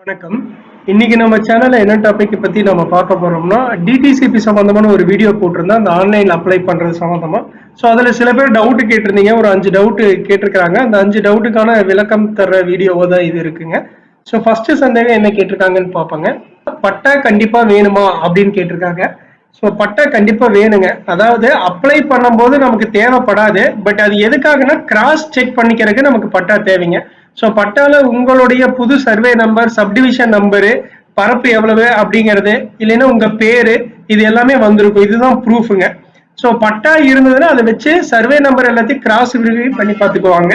வணக்கம். இன்னைக்கு நம்ம சேனல்ல என்ன டாபிக் பத்தி நம்ம பார்க்க போறோம்னா டிடிசிபி சம்பந்தமான ஒரு வீடியோ போட்டிருந்தேன் அந்த ஆன்லைன்ல அப்ளை பண்றது சம்பந்தமா. ஸோ அதுல சில பேர் டவுட் கேட்டிருந்தீங்க. ஒரு அஞ்சு டவுட் கேட்டிருக்காங்க அந்த அஞ்சு டவுட்டுக்கான விளக்கம் தர்ற வீடியோவா தான் இது இருக்குங்க. ஸோ ஃபர்ஸ்ட் சந்தேகம் என்ன கேட்டிருக்காங்கன்னு பார்ப்பாங்க. பட்டா கண்டிப்பா வேணுமா அப்படின்னு கேட்டிருக்காங்க. ஸோ பட்டா கண்டிப்பா வேணுங்க. அதாவது அப்ளை பண்ணும்போது நமக்கு தேவைப்படாது. பட் அது எதுக்காகனா கிராஸ் செக் பண்ணிக்கிறதுக்கு நமக்கு பட்டா தேவைங்க. ஸோ பட்டால உங்களுடைய புது சர்வே நம்பர் சப்டிவிஷன் நம்பரு பரப்பு எவ்வளவு அப்படிங்கிறது இல்லைன்னா உங்க பேரு இது எல்லாமே வந்திருக்கும். இதுதான் ப்ரூஃபுங்க ஸோ பட்டா இருந்ததுன்னா அதை வச்சு சர்வே நம்பர் எல்லாத்தையும் கிராஸ் ரிவ்யூ பண்ணி பார்த்துக்குவாங்க.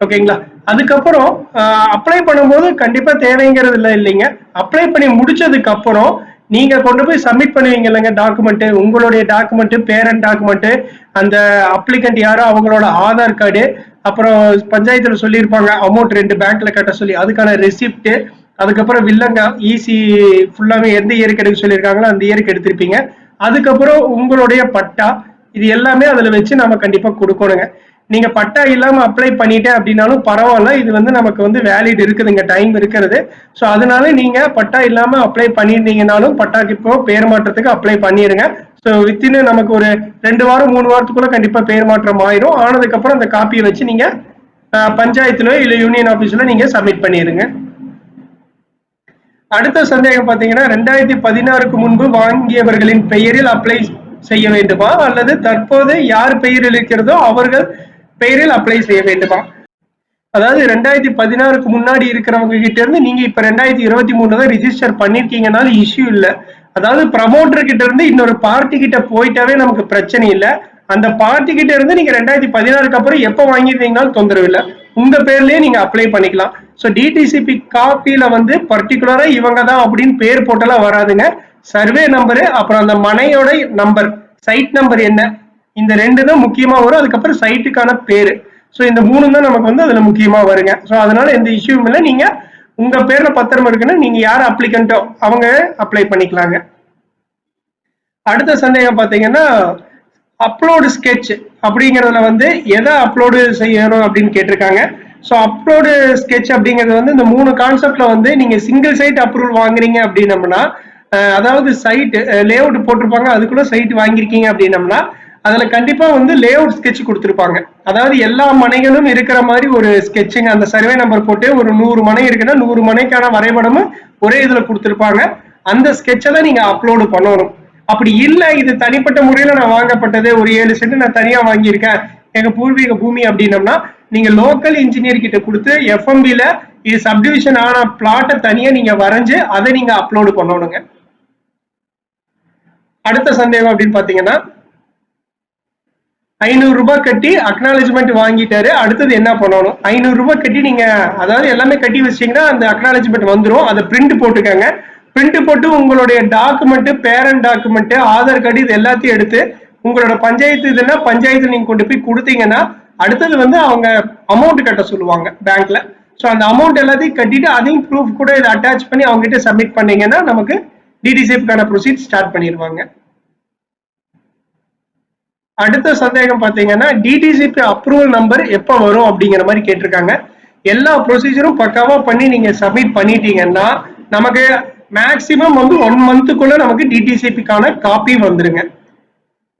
ஓகேங்களா? அதுக்கப்புறம் அப்ளை பண்ணும்போது கண்டிப்பா தேவைங்கிறது இல்லை இல்லைங்க. அப்ளை பண்ணி முடிச்சதுக்கு அப்புறம் நீங்க கொண்டு போய் சப்மிட் பண்ணுவீங்க இல்லைங்க டாக்குமெண்ட் உங்களுடைய டாக்குமெண்ட் பேரண்ட் டாக்குமெண்ட் அந்த அப்ளிகண்ட் யாரோ அவங்களோட ஆதார் கார்டு அப்புறம் பஞ்சாயத்துல சொல்லியிருப்பாங்க அமௌண்ட் ரெண்டு பேங்க்ல கட்ட சொல்லி அதுக்கான ரெசிப்ட் அதுக்கப்புறம் வில்லங்க ஈசி ஃபுல்லாவே எந்த இயருக்கு எடுக்க சொல்லியிருக்காங்களோ அந்த இயருக்கு எடுத்திருப்பீங்க. அதுக்கப்புறம் உங்களுடைய பட்டா இது எல்லாமே அதுல வச்சு நம்ம கண்டிப்பா கொடுக்கணுங்க. நீங்க பட்டா இல்லாம அப்ளை பண்ணிட்டேன் அப்படின்னாலும் பரவாயில்ல. இது வந்து நமக்கு வந்து வேலிட் இருக்குதுங்க. டைம் இருக்கிறது. ஸோ அதனால நீங்க பட்டா இல்லாம அப்ளை பண்ணியிருந்தீங்கனாலும் பட்டாக்கு இப்போ பேர் மாற்றத்துக்கு அப்ளை பண்ணிருங்க. ஸோ வித்தின் நமக்கு ஒரு ரெண்டு வாரம் மூணு வாரத்துக்குள்ள கண்டிப்பா பேர் மாற்றம் ஆயிரும். ஆனதுக்கு அப்புறம் அந்த காப்பியை வச்சு நீங்க பஞ்சாயத்துலயோ இல்ல யூனியன் ஆபீஸ்ல நீங்க சப்மிட் பண்ணிருங்க. அடுத்த சந்தேகம் பாத்தீங்கன்னா ரெண்டாயிரத்தி பதினாறுக்கு முன்பு வாங்கியவர்களின் பெயரில் அப்ளை செய்ய வேண்டுமா? அல்லது தற்போது யார் பெயரில் இருக்கிறதோ அவர்கள் பெயரில் அப்ளை செய்ய வேண்டுமா? அதாவது ரெண்டாயிரத்தி பதினாறுக்கு முன்னாடி இருக்கிறவங்க கிட்ட இருந்து நீங்க இப்ப ரெண்டாயிரத்தி இருபத்தி மூணு தான் ரிஜிஸ்டர் பண்ணிருக்கீங்கனாலும் இஷ்யூ இல்ல. அதாவது ப்ரமோட்டர் கிட்ட இருந்து இன்னொரு பார்ட்டி கிட்ட போயிட்டாவே நமக்கு பிரச்சனை இல்ல. அந்த பார்ட்டி கிட்ட இருந்து நீங்க ரெண்டாயிரத்தி பதினாறுக்கு அப்புறம் எப்ப வாங்கிருந்தீங்கனாலும் தொந்தரவு இல்லை. உங்க பேர்லயே நீங்க அப்ளை பண்ணிக்கலாம். ஸோ டிடிசிபி காப்பியில வந்து பர்டிகுலரா இவங்க தான் அப்படின்னு பேர் போட்டெல்லாம் வராதுங்க. சர்வே நம்பரு அப்புறம் அந்த மனையோட நம்பர் சைட் நம்பர் என்ன? இந்த ரெண்டு தான் முக்கியமா வரும். அதுக்கப்புறம் சைட்டுக்கான பேரு. ஸோ இந்த மூணு தான் நமக்கு வந்து அதுல முக்கியமா வருங்க. ஸோ அதனால எந்த இஷ்யூவும் இல்லை. நீங்க உங்க பேர்ல பத்திரம் இருக்குன்னா நீங்க யார் அப்ளிகண்ட்டோ அவங்க அப்ளை பண்ணிக்கலாங்க. அடுத்த சந்தேகம் பாத்தீங்கன்னா அப்லோடு ஸ்கெட்ச் அப்படிங்கறதுல வந்து எதை அப்லோடு செய்யணும் அப்படின்னு கேட்டிருக்காங்க. ஸோ அப்லோடு ஸ்கெட்ச் அப்படிங்கிறது வந்து இந்த மூணு கான்செப்ட்ல வந்து நீங்க சிங்கிள் சைட் அப்ரூவல் வாங்குறீங்க அப்படின்னம்னா அதாவது சைட் லேஅவுட் போட்டிருப்பாங்க. அதுக்குள்ள சைட் வாங்கியிருக்கீங்க அப்படின்னம்னா அதுல கண்டிப்பா வந்து லே அவுட் ஸ்கெட்ச் கொடுத்துருப்பாங்க. அதாவது எல்லா மனைகளும் இருக்கிற மாதிரி ஒரு ஸ்கெட்சிங் அந்த சர்வே நம்பர் போட்டு ஒரு நூறு மனை இருக்குன்னா நூறு மனைக்கான வரைபடமும் ஒரே இதுல கொடுத்துருப்பாங்க. அந்த ஸ்கெட்சை தான் நீங்க அப்லோடு பண்ணணும். அப்படி இல்லை இது தனிப்பட்ட முறையில நான் வாங்கப்பட்டது ஒரு ஏழு சென்ட் நான் தனியா வாங்கியிருக்கேன் எங்க பூர்வீக பூமி அப்படின்னம்னா நீங்க லோக்கல் இன்ஜினியர் கிட்ட கொடுத்து எஃப்எம்பில இது சப்டிவிஷன் ஆன பிளாட்டை தனியா நீங்க வரைஞ்சு அதை நீங்க அப்லோடு பண்ணணுங்க. அடுத்த சந்தேகம் அப்படின்னு பாத்தீங்கன்னா ஐநூறு ரூபாய் கட்டி அக்னாலஜ்மெண்ட் வாங்கிட்டாரு. அடுத்தது என்ன பண்ணணும்? ஐநூறு ரூபாய் கட்டி நீங்க அதாவது எல்லாமே கட்டி வச்சிட்டீங்கன்னா அந்த அக்னாலஜ்மெண்ட் வந்துடும் அதை பிரிண்ட் போட்டுக்கோங்க. பிரிண்ட் போட்டு உங்களுடைய document parent document Aadhaar card இது எல்லாத்தையும் எடுத்து உங்களோட பஞ்சாயத்து இதுன்னா பஞ்சாயத்து நீங்க கொண்டு போய் கொடுத்தீங்கன்னா அடுத்தது வந்து அவங்க அமௌண்ட் கட்ட சொல்லுவாங்க பேங்க்ல ஸோ அந்த அமௌண்ட் எல்லாத்தையும் கட்டிட்டு அதையும் ப்ரூஃப் கூட இதை அட்டாச் பண்ணி அவங்ககிட்ட சப்மிட் பண்ணீங்கன்னா நமக்கு டிடிசிஎஃப்கான ப்ரொசீட் ஸ்டார்ட் பண்ணிடுவாங்க. அடுத்த சந்தேகம் பாத்தீங்கன்னா டிடிசிபி அப்ரூவல் நம்பர் எப்போ வரும் அப்படிங்கிற மாதிரி கேட்டிருக்காங்க. எல்லா ப்ரொசீஜரும் பக்காவா பண்ணி நீங்க சப்மிட் பண்ணிட்டீங்கன்னா நமக்கு மேக்சிமம் வந்து ஒன் மந்த்துக்குள்ள நமக்கு டிடிசிபிக்கான காப்பி வந்துருங்க.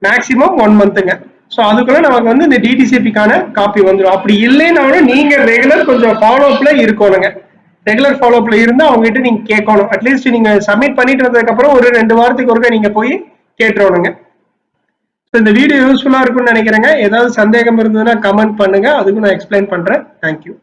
மேக்சிமம் ஒன் மந்த்துங்க ஸோ அதுக்குள்ள நமக்கு வந்து இந்த டிடிசிபிக்கான காப்பி வந்துடும் அப்படி இல்லைனாலும் நீங்க ரெகுலர் கொஞ்சம் ஃபாலோ அப்ல இருக்கணுங்க. ரெகுலர் ஃபாலோ அப்ல இருந்தா அவங்க கிட்ட நீங்க கேட்கணும். அட்லீஸ்ட் நீங்க சப்மிட் பண்ணிட்டு வந்ததுக்கப்புறம் ஒரு ரெண்டு வாரத்துக்கு ஒருக்க நீங்க போய் கேட்டுறணுங்க. இந்த வீடியோ யூஸ்ஃபுல்லா இருக்கும்னு நினைக்கிறேங்க. ஏதாவது சந்தேகம் இருந்ததுன்னா கமெண்ட் பண்ணுங்க. அதுக்கும் நான் எக்ஸ்பிளைன் பண்றேன். தேங்க்யூ